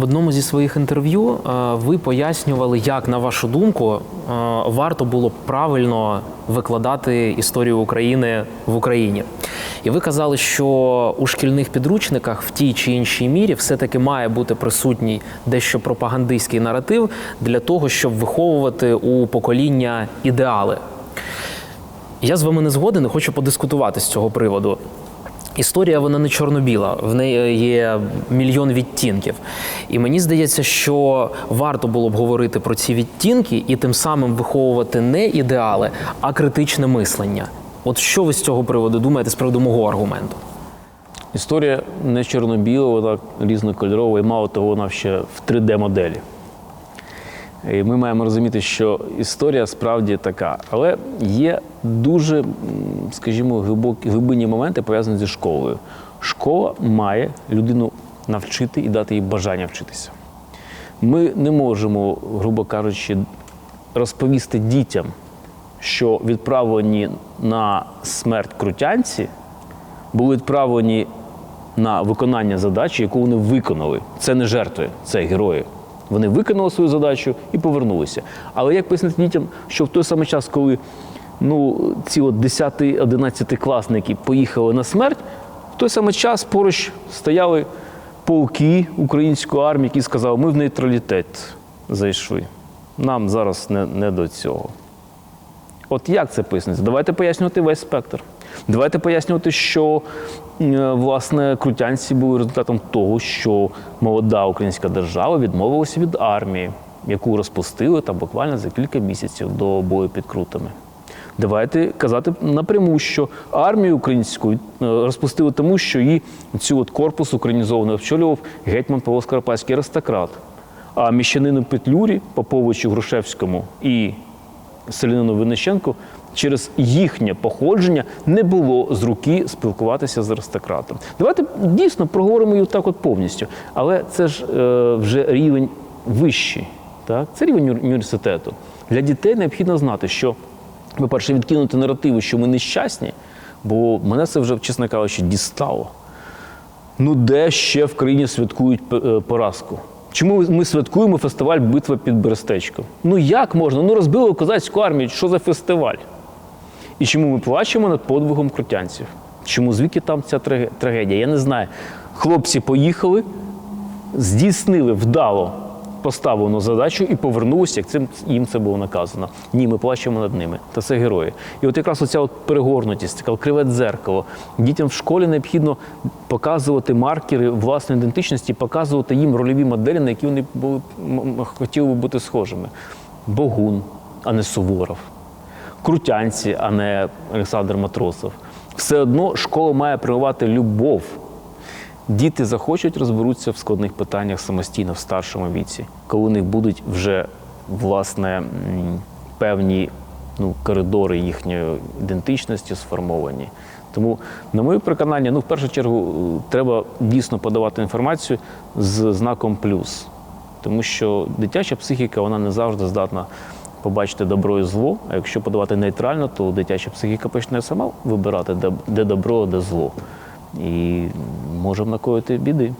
В одному зі своїх інтерв'ю е, ви пояснювали, як, на вашу думку, е, варто було б правильно викладати історію України в Україні. І ви казали, що у шкільних підручниках в тій чи іншій мірі все-таки має бути присутній дещо пропагандистський наратив для того, щоб виховувати у покоління ідеали. Я з вами не згоден і хочу подискутувати з цього приводу. Історія вона не чорно-біла, в неї є мільйон відтінків. І мені здається, що варто було б говорити про ці відтінки і тим самим виховувати не ідеали, а критичне мислення. От що ви з цього приводу думаєте з приводу мого аргументу? Історія не чорно-біла, вона різнокольорова, і мало того, вона ще в 3D-моделі. І ми маємо розуміти, що історія справді така. Але є дуже, скажімо, глибокі, глибинні моменти пов'язані зі школою. Школа має людину навчити і дати їй бажання вчитися. Ми не можемо, грубо кажучи, розповісти дітям, що відправлені на смерть крутянці були відправлені на виконання задачі, яку вони виконали. Це не жертви, це герої. Вони виконали свою задачу і повернулися. Але як пояснити дітям, що в той самий час, коли ну, ці от 10-11 класники поїхали на смерть, в той самий час поруч стояли полки української армії, які сказали, ми в нейтралітет зайшли. Нам зараз не, не до цього. От як це пояснити? Давайте пояснювати весь спектр. Давайте пояснювати, що е, власне крутянці були результатом того, що молода українська держава відмовилася від армії, яку розпустили там буквально за кілька місяців до бою під крутами. Давайте казати напряму, що армію українську е, розпустили тому, що її цю от корпус українізований очолював гетьман Павло Скоропадський аристократ. А міщанину Петлюрі, Поповичу Грушевському і Селянину Винниченку через їхнє походження не було з руки спілкуватися з аристократом. Давайте дійсно проговоримо її так от повністю. Але це ж е, вже рівень вищий. Так? Це рівень університету. Для дітей необхідно знати, що, по-перше, відкинути наративи, що ми нещасні, бо мене це вже, чесно кажучи, дістало. Ну, де ще в країні святкують е, поразку? Чому ми святкуємо фестиваль Битва під Берестечком? Ну як можна? Ну розбили козацьку армію, що за фестиваль? І чому ми плачемо над подвигом крутянців? Чому звідки там ця трагедія? Я не знаю. Хлопці поїхали, здійснили вдало поставлену задачу і повернулися, як цим їм це було наказано. Ні, ми плачемо над ними. Та це герої. І от якраз оця от перегорнутість, таке криве дзеркало. Дітям в школі необхідно показувати маркери власної ідентичності, показувати їм рольові моделі, на які вони були, хотіли би бути схожими. Богун, а не Суворов. Крутянці, а не Олександр Матросов. Все одно школа має прививати любов. Діти захочуть розберуться в складних питаннях самостійно в старшому віці, коли у них будуть вже власне певні ну, коридори їхньої ідентичності сформовані. Тому, на моє переконання, ну в першу чергу е, треба дійсно подавати інформацію з знаком плюс, тому що дитяча психіка вона не завжди здатна побачити добро і зло. А якщо подавати нейтрально, то дитяча психіка почне сама вибирати, де, добро, де зло. І можемо накоїти біди.